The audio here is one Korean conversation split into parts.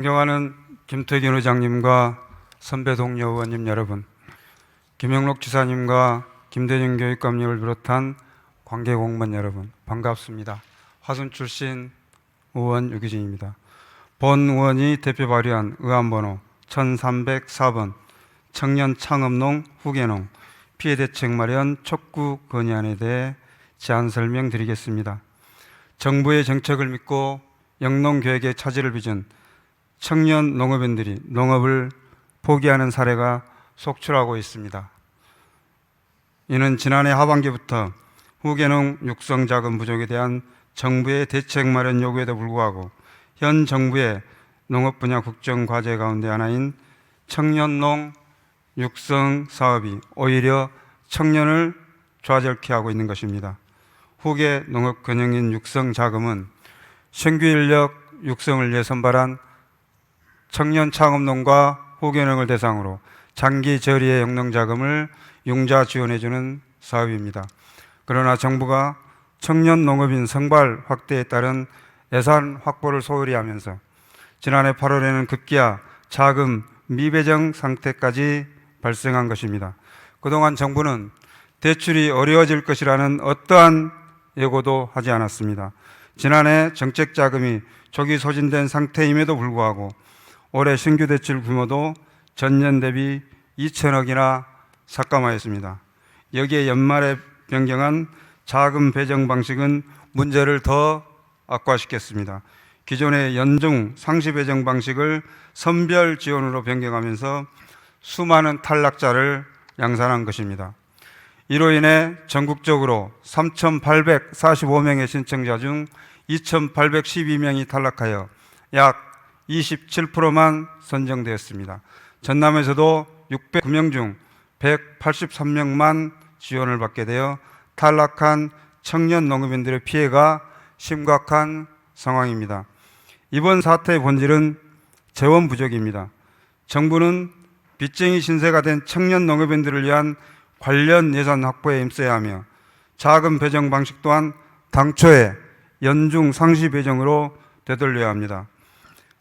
존경하는 김태균 의장님과 선배 동료 의원님 여러분, 김영록 지사님과 김대중 교육감님을 비롯한 관계 공무원 여러분 반갑습니다. 화순 출신 의원 유기진입니다. 본 의원이 대표 발의한 의안번호 1304번 청년 창업농 후계농 피해 대책 마련 촉구 건의안에 대해 제안 설명드리겠습니다. 정부의 정책을 믿고 영농교육의 차질을 빚은 청년 농업인들이 농업을 포기하는 사례가 속출하고 있습니다. 이는 지난해 하반기부터 후계농 육성 자금 부족에 대한 정부의 대책 마련 요구에도 불구하고 현 정부의 농업 분야 국정 과제 가운데 하나인 청년농 육성 사업이 오히려 청년을 좌절케 하고 있는 것입니다. 후계 농업 근영인 육성 자금은 신규 인력 육성을 위해 선발한 청년 창업농과 후계농을 대상으로 장기 저리의 영농 자금을 융자 지원해주는 사업입니다. 그러나 정부가 청년 농업인 성발 확대에 따른 예산 확보를 소홀히 하면서 지난해 8월에는 급기야 자금 미배정 상태까지 발생한 것입니다. 그동안 정부는 대출이 어려워질 것이라는 어떠한 예고도 하지 않았습니다. 지난해 정책 자금이 조기 소진된 상태임에도 불구하고 올해 신규 대출 규모도 전년 대비 2천억이나 삭감하였습니다. 여기에 연말에 변경한 자금 배정 방식은 문제를 더 악화시켰습니다. 기존의 연중 상시 배정 방식을 선별 지원으로 변경하면서 수많은 탈락자를 양산한 것입니다. 이로 인해 전국적으로 3,845명의 신청자 중 2,812명이 탈락하여 약 27%만 선정되었습니다. 전남에서도 609명 중 183명만 지원을 받게 되어 탈락한 청년 농업인들의 피해가 심각한 상황입니다. 이번 사태의 본질은 재원 부족입니다. 정부는 빚쟁이 신세가 된 청년 농업인들을 위한 관련 예산 확보에 힘써야 하며 자금 배정 방식 또한 당초에 연중 상시 배정으로 되돌려야 합니다.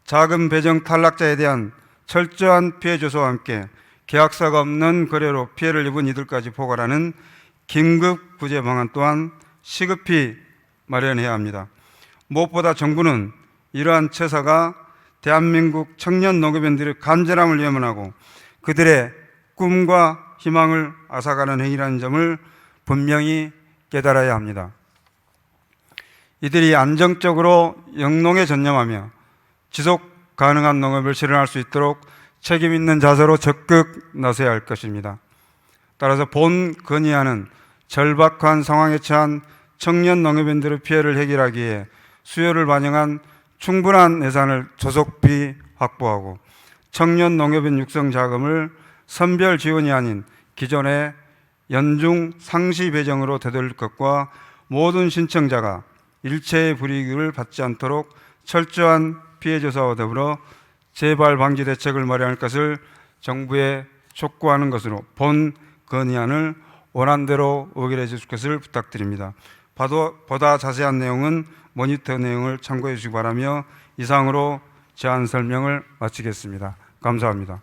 자금 배정 탈락자에 대한 철저한 피해 조사와 함께 계약서가 없는 거래로 피해를 입은 이들까지 포괄하는 긴급 구제 방안 또한 시급히 마련해야 합니다. 무엇보다 정부는 이러한 처사가 대한민국 청년 농업인들의 간절함을 외면하고 그들의 꿈과 희망을 앗아가는 행위라는 점을 분명히 깨달아야 합니다. 이들이 안정적으로 영농에 전념하며 지속 가능한 농업을 실현할 수 있도록 책임 있는 자세로 적극 나서야 할 것입니다. 따라서 본 건의안은 절박한 상황에 처한 청년 농업인들의 피해를 해결하기에 수요를 반영한 충분한 예산을 조속히 확보하고 청년 농업인 육성 자금을 선별 지원이 아닌 기존의 연중 상시 배정으로 되돌릴 것과 모든 신청자가 일체의 불이익을 받지 않도록 철저한 피해 조사와 더불어 재발 방지 대책을 마련할 것을 정부에 촉구하는 것으로 본 건의안을 원안대로 의결해 주실 것을 부탁드립니다. 보다 자세한 내용은 모니터 내용을 참고해 주시기 바라며 이상으로 제안 설명을 마치겠습니다. 감사합니다.